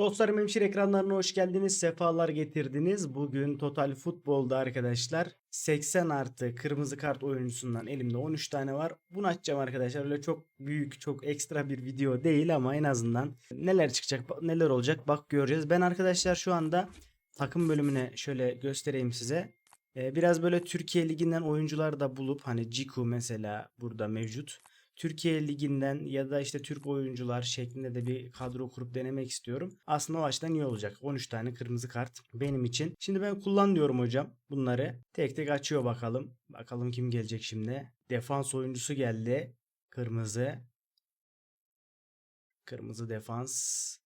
Dostlarım hemşire ekranlarına hoş geldiniz. Sefalar getirdiniz. Bugün Total Futbol'da arkadaşlar 80 artı kırmızı kart oyuncusundan elimde 13 tane var. Bunu açacağım arkadaşlar. Öyle çok büyük, çok ekstra bir video değil ama en azından neler çıkacak, neler olacak bak göreceğiz. Ben arkadaşlar şu anda takım bölümüne şöyle göstereyim size. Ee, biraz böyle Türkiye Ligi'nden oyuncular da bulup hani Ciku mesela burada mevcut. Türkiye Ligi'nden ya da işte Türk oyuncular şeklinde de bir kadro kurup denemek istiyorum. Aslında o açıdan iyi olacak. 13 tane kırmızı kart benim için. Şimdi ben kullan diyorum hocam bunları. Tek tek açıyor bakalım. Bakalım kim gelecek şimdi. Defans oyuncusu geldi. Kırmızı. Kırmızı defans.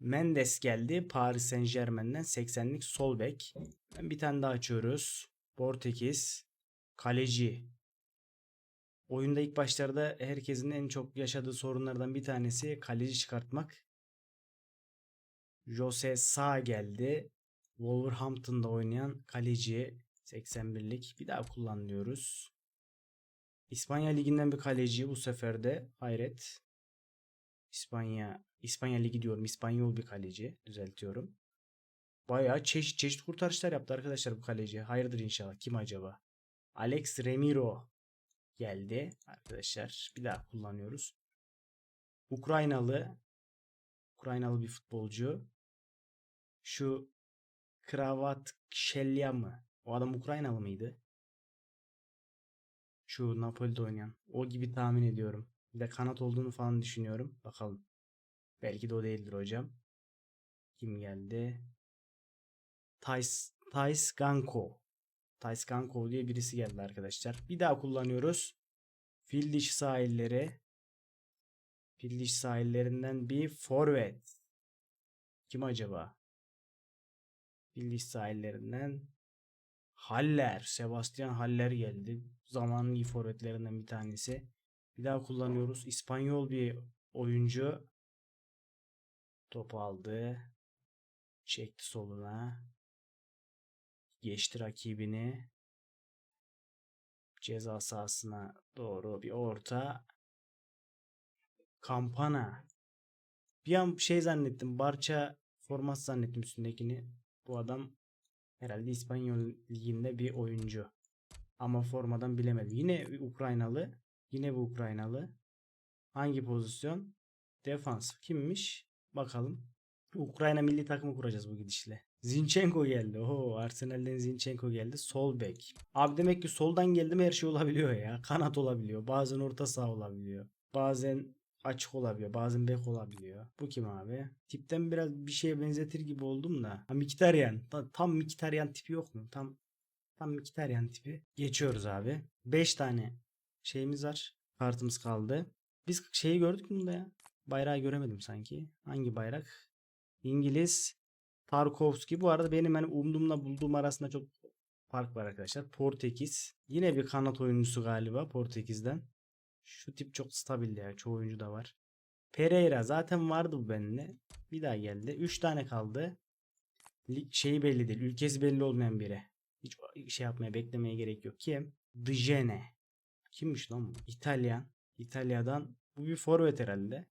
Mendes geldi. Paris Saint Germain'den 80'lik sol bek. Bir tane daha açıyoruz. Portekiz. Kaleci. Oyunda ilk başlarda herkesin en çok yaşadığı sorunlardan bir tanesi kaleci çıkartmak. Jose Sa geldi. Wolverhampton'da oynayan kaleci 81'lik. Bir daha kullan diyoruz. İspanya Ligi'nden bir kaleci bu sefer de hayret. İspanya İspanya Ligi diyorum. İspanyol bir kaleci. Düzeltiyorum. Bayağı çeşit çeşit kurtarışlar yaptı arkadaşlar bu kaleci. Hayırdır inşallah. Kim acaba? Alex Remiro geldi arkadaşlar. Bir daha kullanıyoruz. Ukraynalı Ukraynalı bir futbolcu. Şu Kravat Şelya mı? O adam Ukraynalı mıydı? Şu Napoli'de oynayan. O gibi tahmin ediyorum. Bir de kanat olduğunu falan düşünüyorum. Bakalım. Belki de o değildir hocam. Kim geldi? Tais, Tais Ganko. Tais Ganko diye birisi geldi arkadaşlar. Bir daha kullanıyoruz. Fil dişi sahilleri. Fil dişi sahillerinden bir forvet. Kim acaba? Fil dişi sahillerinden Haller. Sebastian Haller geldi. Zamanın iyi forvetlerinden bir tanesi. Bir daha kullanıyoruz. İspanyol bir oyuncu. Topu aldı. Çekti soluna. Geçti rakibini. Ceza sahasına doğru bir orta. Kampana. Bir an şey zannettim. Barça forması zannettim üstündekini. Bu adam herhalde İspanyol liginde bir oyuncu. Ama formadan bilemedim. Yine Ukraynalı. Yine bu Ukraynalı. Hangi pozisyon? Defans. Kimmiş? Bakalım. Ukrayna milli takımı kuracağız bu gidişle. Zinchenko geldi. Oo, Arsenal'den Zinchenko geldi. Sol bek. Abi demek ki soldan geldi mi her şey olabiliyor ya. Kanat olabiliyor. Bazen orta saha olabiliyor. Bazen açık olabiliyor. Bazen bek olabiliyor. Bu kim abi? Tipten biraz bir şeye benzetir gibi oldum da. Ha, Mkhitaryan. Ta- tam Mkhitaryan tipi yok mu? Tam tam Mkhitaryan tipi. Geçiyoruz abi. 5 tane şeyimiz var. Kartımız kaldı. Biz şeyi gördük mü bunda ya? Bayrağı göremedim sanki. Hangi bayrak? İngiliz Tarkovski. Bu arada benim hani umduğumla bulduğum arasında çok fark var arkadaşlar. Portekiz. Yine bir kanat oyuncusu galiba Portekiz'den. Şu tip çok stabil ya. Çoğu oyuncu da var. Pereira zaten vardı bu benimle. Bir daha geldi. 3 tane kaldı. Şeyi belli değil. Ülkesi belli olmayan biri. Hiç şey yapmaya beklemeye gerek yok. Kim? Dijene. Kimmiş lan bu? İtalyan. İtalya'dan bu bir forvet herhalde.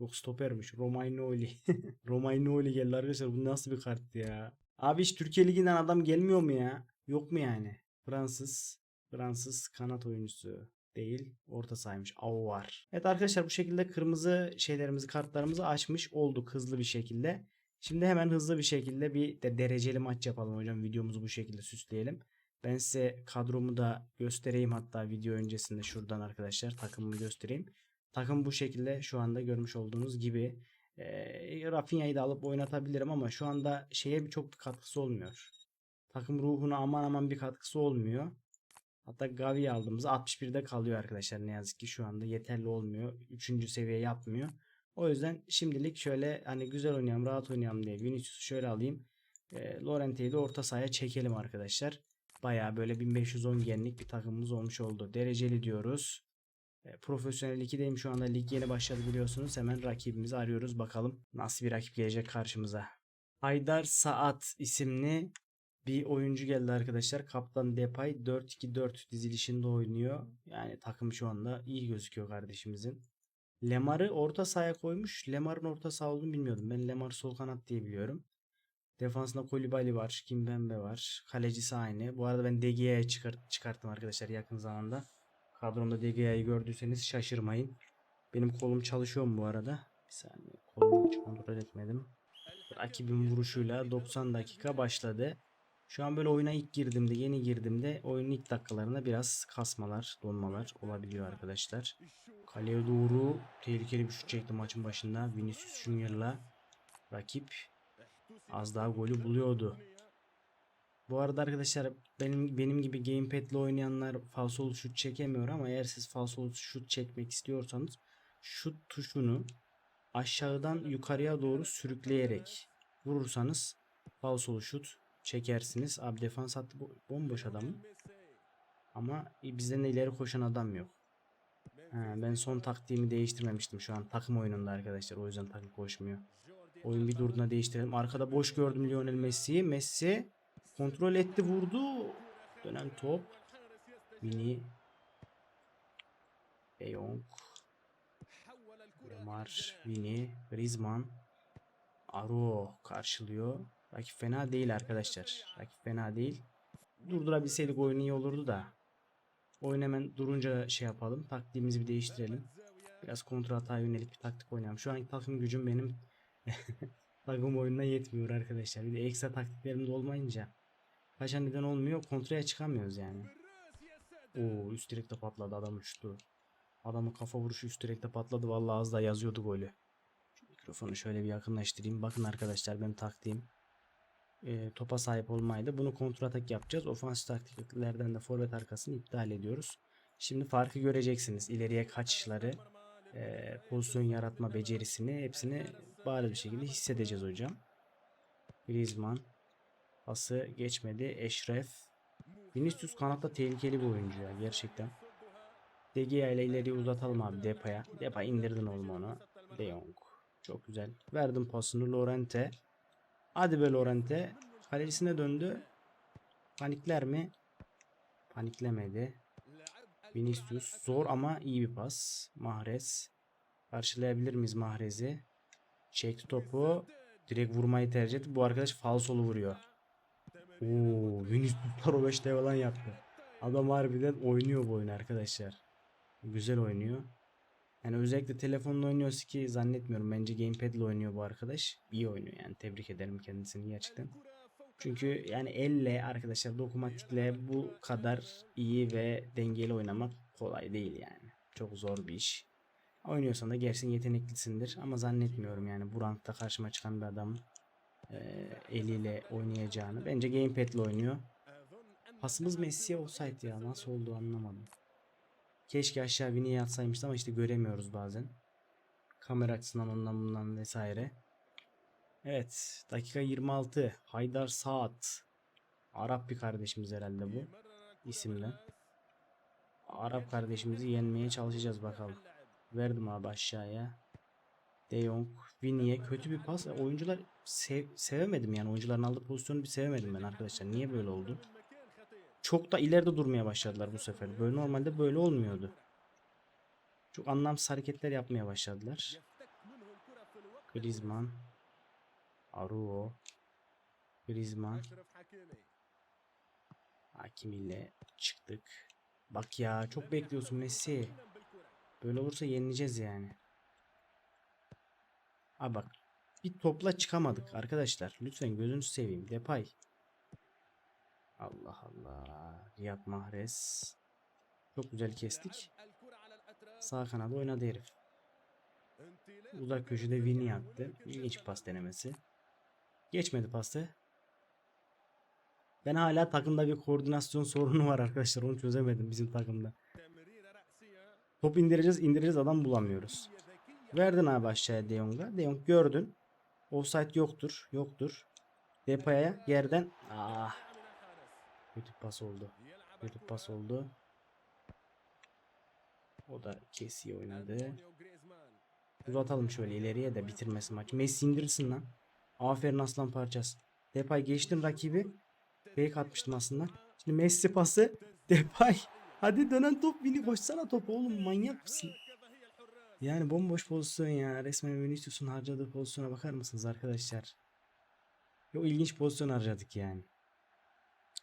Yok stopermiş. Romagnoli. Romagnoli geldi arkadaşlar. Bu nasıl bir karttı ya? Abi hiç Türkiye Ligi'nden adam gelmiyor mu ya? Yok mu yani? Fransız. Fransız kanat oyuncusu değil. Orta saymış. Av var. Evet arkadaşlar bu şekilde kırmızı şeylerimizi kartlarımızı açmış olduk hızlı bir şekilde. Şimdi hemen hızlı bir şekilde bir de dereceli maç yapalım hocam. Videomuzu bu şekilde süsleyelim. Ben size kadromu da göstereyim hatta video öncesinde şuradan arkadaşlar takımımı göstereyim. Takım bu şekilde şu anda görmüş olduğunuz gibi. E, Rafinha'yı da alıp oynatabilirim ama şu anda şeye bir çok bir katkısı olmuyor. Takım ruhuna aman aman bir katkısı olmuyor. Hatta Gavi aldığımız 61'de kalıyor arkadaşlar ne yazık ki şu anda yeterli olmuyor. 3. seviye yapmıyor. O yüzden şimdilik şöyle hani güzel oynayalım rahat oynayalım diye Vinicius'u şöyle alayım. E, Lorente'yi de orta sahaya çekelim arkadaşlar. Baya böyle 1510 genlik bir takımımız olmuş oldu. Dereceli diyoruz. E, Profesyonel 2'deyim şu anda lig yeni başladı biliyorsunuz. Hemen rakibimizi arıyoruz bakalım nasıl bir rakip gelecek karşımıza. Haydar Saat isimli bir oyuncu geldi arkadaşlar. Kaptan Depay 4-2-4 dizilişinde oynuyor. Yani takım şu anda iyi gözüküyor kardeşimizin. Lemar'ı orta sahaya koymuş. Lemar'ın orta saha olduğunu bilmiyordum. Ben Lemar sol kanat diye biliyorum. Defansında Kolibali var. Kimpembe var. Kalecisi aynı. Bu arada ben De Gea'yı çıkar çıkarttım arkadaşlar yakın zamanda. Kadromda De Gea'yı gördüyseniz şaşırmayın. Benim kolum çalışıyor mu bu arada? Bir saniye. Kolumu hiç kontrol etmedim. Rakibin vuruşuyla 90 dakika başladı. Şu an böyle oyuna ilk girdiğimde, yeni girdiğimde oyunun ilk dakikalarında biraz kasmalar, donmalar olabiliyor arkadaşlar. Kaleye doğru tehlikeli bir şut çekti maçın başında. Vinicius Junior'la rakip az daha golü buluyordu. Bu arada arkadaşlar benim benim gibi gamepad'le oynayanlar falsolu şut çekemiyor ama eğer siz falsolu şut çekmek istiyorsanız şut tuşunu aşağıdan yukarıya doğru sürükleyerek vurursanız falsolu şut çekersiniz. Abi defans hattı bo- bomboş adam. Ama bizden de ileri koşan adam yok. Ha, ben son taktiğimi değiştirmemiştim şu an takım oyununda arkadaşlar. O yüzden takım koşmuyor. Oyun bir durduğuna değiştirelim. Arkada boş gördüm Lionel Messi'yi. Messi kontrol etti vurdu. Dönen top. Vini. De Jong. Lemar. Vini. Griezmann. Aro karşılıyor. Rakip fena değil arkadaşlar. Rakip fena değil. Durdurabilseydik oyun iyi olurdu da. Oyun hemen durunca şey yapalım. Taktiğimizi bir değiştirelim. Biraz kontra hata yönelik bir taktik oynayalım. Şu anki takım gücüm benim takım oyununa yetmiyor arkadaşlar. Bir de ekstra taktiklerim de olmayınca kaçan neden olmuyor. Kontraya çıkamıyoruz yani. Oo üst direkte patladı adam uçtu. Adamın kafa vuruşu üst direkte patladı. Vallahi az da yazıyordu golü. Şu mikrofonu şöyle bir yakınlaştırayım. Bakın arkadaşlar benim taktiğim e, topa sahip olmaydı. Bunu kontra atak yapacağız. Ofansif taktiklerden de forvet arkasını iptal ediyoruz. Şimdi farkı göreceksiniz. İleriye kaçışları, e, pozisyon yaratma becerisini hepsini bariz bir şekilde hissedeceğiz hocam. Griezmann pası geçmedi. Eşref Vinicius kanatta tehlikeli bir oyuncu ya gerçekten. De Gea ile ileriye uzatalım abi Depay'a. Depay indirdin oğlum onu. De Jong. Çok güzel. Verdim pasını Lorente. Hadi be Lorente. Kalecisine döndü. Panikler mi? Paniklemedi. Vinicius zor ama iyi bir pas. Mahrez. Karşılayabilir miyiz Mahrez'i? Çekti topu. Direkt vurmayı tercih etti. Bu arkadaş falsolu vuruyor. Oo, Vinicius 5 falan yaptı. Adam harbiden oynuyor bu oyunu arkadaşlar. Güzel oynuyor. Yani özellikle telefonla oynuyorsa ki zannetmiyorum. Bence gamepad ile oynuyor bu arkadaş. İyi oynuyor yani. Tebrik ederim kendisini gerçekten. Çünkü yani elle arkadaşlar dokunmatikle bu kadar iyi ve dengeli oynamak kolay değil yani. Çok zor bir iş. Oynuyorsan da gerçekten yeteneklisindir ama zannetmiyorum yani bu rankta karşıma çıkan bir adam e, eliyle oynayacağını. Bence gamepad ile oynuyor. Pasımız Messi'ye olsaydı ya nasıl oldu anlamadım. Keşke aşağı Vini'ye atsaymıştı ama işte göremiyoruz bazen. Kamera açısından ondan bundan vesaire. Evet dakika 26. Haydar Saat. Arap bir kardeşimiz herhalde bu isimle. Arap kardeşimizi yenmeye çalışacağız bakalım. Verdim abi aşağıya. De Jong, Vini'ye kötü bir pas. Oyuncular sev- sevemedim yani. Oyuncuların aldığı pozisyonu bir sevemedim ben arkadaşlar. Niye böyle oldu? Çok da ileride durmaya başladılar bu sefer. Böyle normalde böyle olmuyordu. Çok anlamsız hareketler yapmaya başladılar. Griezmann, Aruo, Griezmann, Hakim ile çıktık. Bak ya çok bekliyorsun Messi. Böyle olursa yenileceğiz yani. Abi bak bir topla çıkamadık arkadaşlar. Lütfen gözünü seveyim. Depay. Allah Allah. Riyad Mahrez. Çok güzel kestik. Sağ kanada oynadı herif. Uzak köşede Vini attı. İlginç pas denemesi. Geçmedi pası. Ben hala takımda bir koordinasyon sorunu var arkadaşlar. Onu çözemedim bizim takımda. Top indireceğiz indireceğiz adam bulamıyoruz. Verdin abi aşağıya De Jong'a. De Jong gördün. Offside yoktur. Yoktur. Depay'a yerden. Ah. Kötü pas oldu. Kötü pas oldu. O da kesiye oynadı. Uzatalım şöyle ileriye de bitirmesi maç. Messi indirsin lan. Aferin aslan parçası. Depay geçtin rakibi. Fake atmıştım aslında. Şimdi Messi pası. Depay. Hadi dönen top Vini koşsana top oğlum manyak mısın? Yani bomboş pozisyon ya. Resmen Vinicius'un harcadığı pozisyona bakar mısınız arkadaşlar? Yok ilginç pozisyon harcadık yani.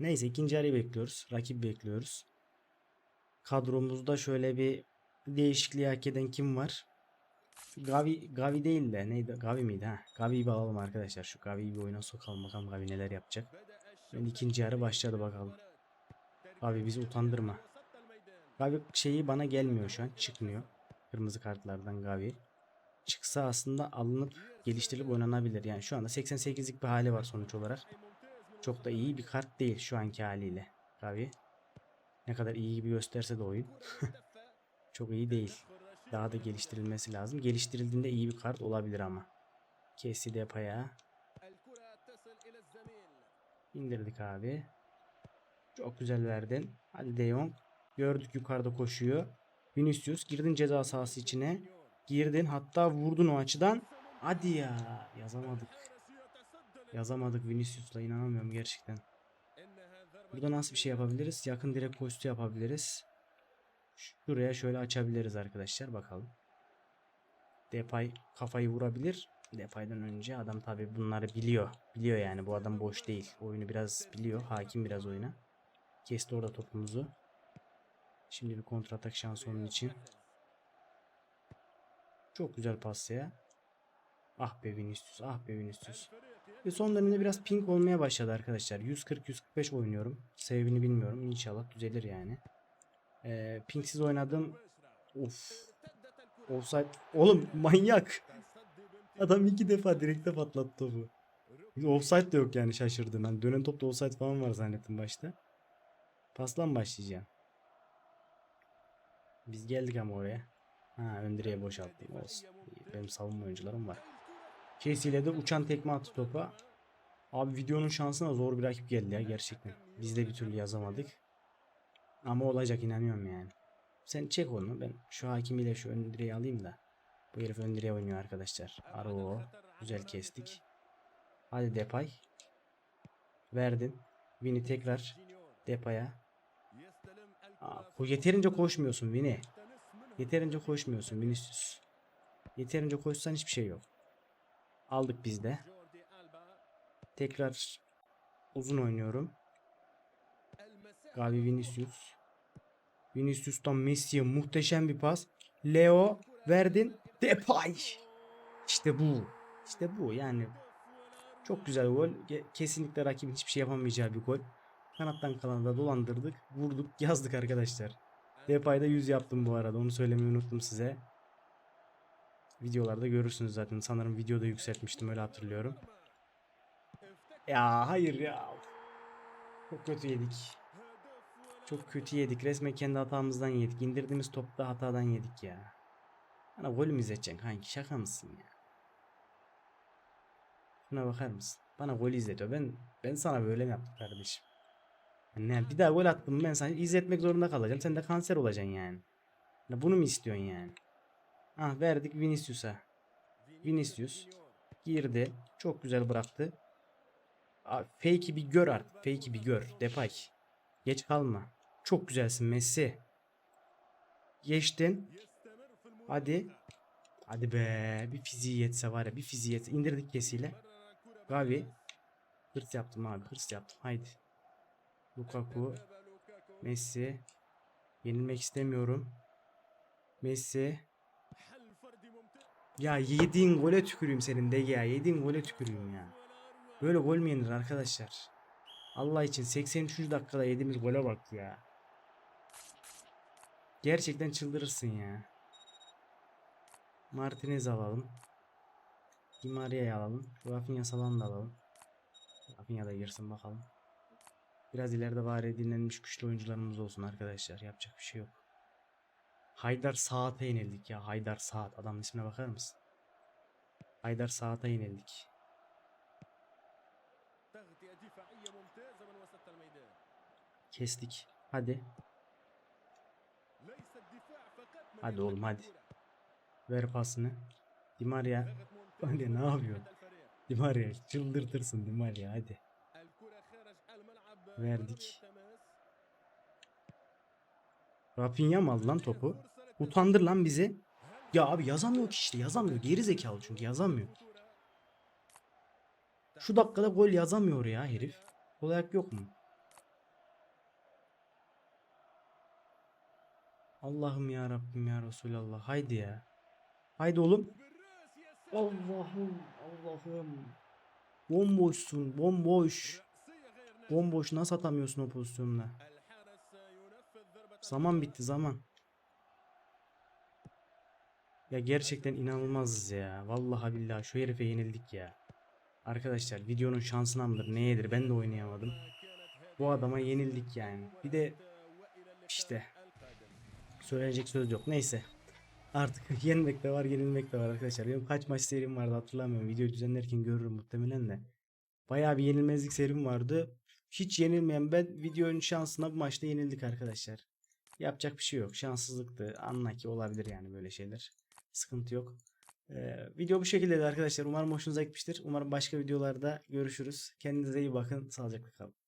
Neyse ikinci yarıyı bekliyoruz. Rakip bekliyoruz. Kadromuzda şöyle bir değişikliği hak eden kim var? Gavi, Gavi değil de neydi? Gavi miydi? Ha, Gavi'yi bir alalım arkadaşlar. Şu Gavi'yi bir oyuna sokalım bakalım Gavi neler yapacak. Ben ikinci yarı başladı bakalım. Gavi bizi utandırma. Gavi şeyi bana gelmiyor şu an. Çıkmıyor. Kırmızı kartlardan Gavi. Çıksa aslında alınıp geliştirilip oynanabilir. Yani şu anda 88'lik bir hali var sonuç olarak. Çok da iyi bir kart değil şu anki haliyle. Gavi. Ne kadar iyi gibi gösterse de oyun. Çok iyi değil. Daha da geliştirilmesi lazım. Geliştirildiğinde iyi bir kart olabilir ama. Kesi Depay'a. İndirdik abi. Çok güzel verdin. Hadi De Jong. Gördük yukarıda koşuyor. Vinicius girdin ceza sahası içine. Girdin hatta vurdun o açıdan. Hadi ya yazamadık. Yazamadık Vinicius'la inanamıyorum gerçekten. Burada nasıl bir şey yapabiliriz? Yakın direkt koştu yapabiliriz. Şuraya şöyle açabiliriz arkadaşlar bakalım. Depay kafayı vurabilir. Depay'dan önce adam tabi bunları biliyor. Biliyor yani bu adam boş değil. Oyunu biraz biliyor. Hakim biraz oyuna. Kesti orada topumuzu. Şimdi bir kontratak şansı onun için. Çok güzel pas ya. Ah be Vinicius, ah be Vinicius. Ve son dönemde biraz ping olmaya başladı arkadaşlar. 140-145 oynuyorum. Sebebini bilmiyorum. İnşallah düzelir yani. Ee, pingsiz oynadım. Of. Offside. Oğlum manyak. Adam iki defa direkte patlattı topu. Offside de yok yani şaşırdım. Ben dönen topta offside falan var zannettim başta. Pasla mı başlayacağım? Biz geldik ama oraya. Ha ön direğe boşalttım. Olsun. Benim savunma oyuncularım var. Casey ile de uçan tekme attı topa. Abi videonun şansına zor bir rakip geldi ya gerçekten. Biz de bir türlü yazamadık. Ama olacak inanıyorum yani. Sen çek onu. Ben şu hakimiyle şu ön alayım da. Bu herif ön oynuyor arkadaşlar. Aro. Güzel kestik. Hadi Depay. Verdin. Vini tekrar Depay'a. Aa, yeterince koşmuyorsun Vini. Yeterince koşmuyorsun Vinicius. Yeterince koşsan hiçbir şey yok. Aldık biz de. Tekrar uzun oynuyorum. Gavi Vinicius. Vinicius'tan Messi'ye muhteşem bir pas. Leo verdin. Depay. İşte bu. İşte bu yani. Çok güzel gol. Kesinlikle rakibin hiçbir şey yapamayacağı bir gol. Kanattan kalanı da dolandırdık. Vurduk yazdık arkadaşlar. Depay'da 100 yaptım bu arada. Onu söylemeyi unuttum size. Videolarda görürsünüz zaten. Sanırım videoda yükseltmiştim öyle hatırlıyorum. Ya hayır ya. Çok kötü yedik. Çok kötü yedik. Resmen kendi hatamızdan yedik. İndirdiğimiz topta hatadan yedik ya. Bana gol mü izleteceksin kanki? Şaka mısın ya? Şuna bakar mısın? Bana gol izletiyor. Ben ben sana böyle mi yaptım kardeşim? Ne bir daha gol attım ben sana izletmek zorunda kalacağım. Sen de kanser olacaksın yani. Ya bunu mu istiyorsun yani? Ah verdik Vinicius'a. Vinicius girdi. Çok güzel bıraktı. Fake'i bir gör artık. Fake'i bir gör. Depay. Geç kalma. Çok güzelsin Messi. Geçtin. Hadi. Hadi be. Bir fiziği yetse var ya. Bir fiziği yetse. İndirdik kesiyle. Gavi. Hırs yaptım abi. Hırs yaptım. Haydi. Lukaku. Messi. Yenilmek istemiyorum. Messi. Ya yediğin gole tüküreyim senin de ya. Yediğin gole tüküreyim ya. Böyle gol mü yenir arkadaşlar? Allah için 83. dakikada yediğimiz gole bak ya. Gerçekten çıldırırsın ya. Martinez alalım. Di Maria'yı alalım. Rafinha Salan da alalım. Rafinha da girsin bakalım. Biraz ileride bari dinlenmiş güçlü oyuncularımız olsun arkadaşlar. Yapacak bir şey yok. Haydar Saat'e yenildik ya. Haydar Saat. Adamın ismine bakar mısın? Haydar Saat'e yenildik. Kestik. Hadi. Hadi oğlum hadi. Ver pasını. Di Maria. Hadi ne yapıyor? Di Maria çıldırtırsın Di Maria hadi. Verdik. Rafinha mı aldı lan topu? Utandır lan bizi. Ya abi yazamıyor ki işte yazamıyor. Geri zekalı çünkü yazamıyor. Şu dakikada gol yazamıyor ya herif. Gol ayak yok mu? Allah'ım ya Rabbim ya Resulallah. Haydi ya. Haydi oğlum. Allah'ım Allah'ım. Bomboşsun bomboş. Bomboş nasıl atamıyorsun o pozisyonla? Zaman bitti zaman. Ya gerçekten inanılmazız ya. Vallahi billahi şu herife yenildik ya. Arkadaşlar videonun şansına mıdır neyedir ben de oynayamadım. Bu adama yenildik yani. Bir de işte söyleyecek söz yok. Neyse. Artık yenmek de var yenilmek de var arkadaşlar. Benim kaç maç serim vardı hatırlamıyorum. Video düzenlerken görürüm muhtemelen de. Bayağı bir yenilmezlik serim vardı. Hiç yenilmeyen ben videonun şansına bu maçta yenildik arkadaşlar. Yapacak bir şey yok. Şanssızlıktı. Anla ki olabilir yani böyle şeyler. Sıkıntı yok. Ee, video bu şekildeydi arkadaşlar. Umarım hoşunuza gitmiştir. Umarım başka videolarda görüşürüz. Kendinize iyi bakın. Sağlıcakla kalın.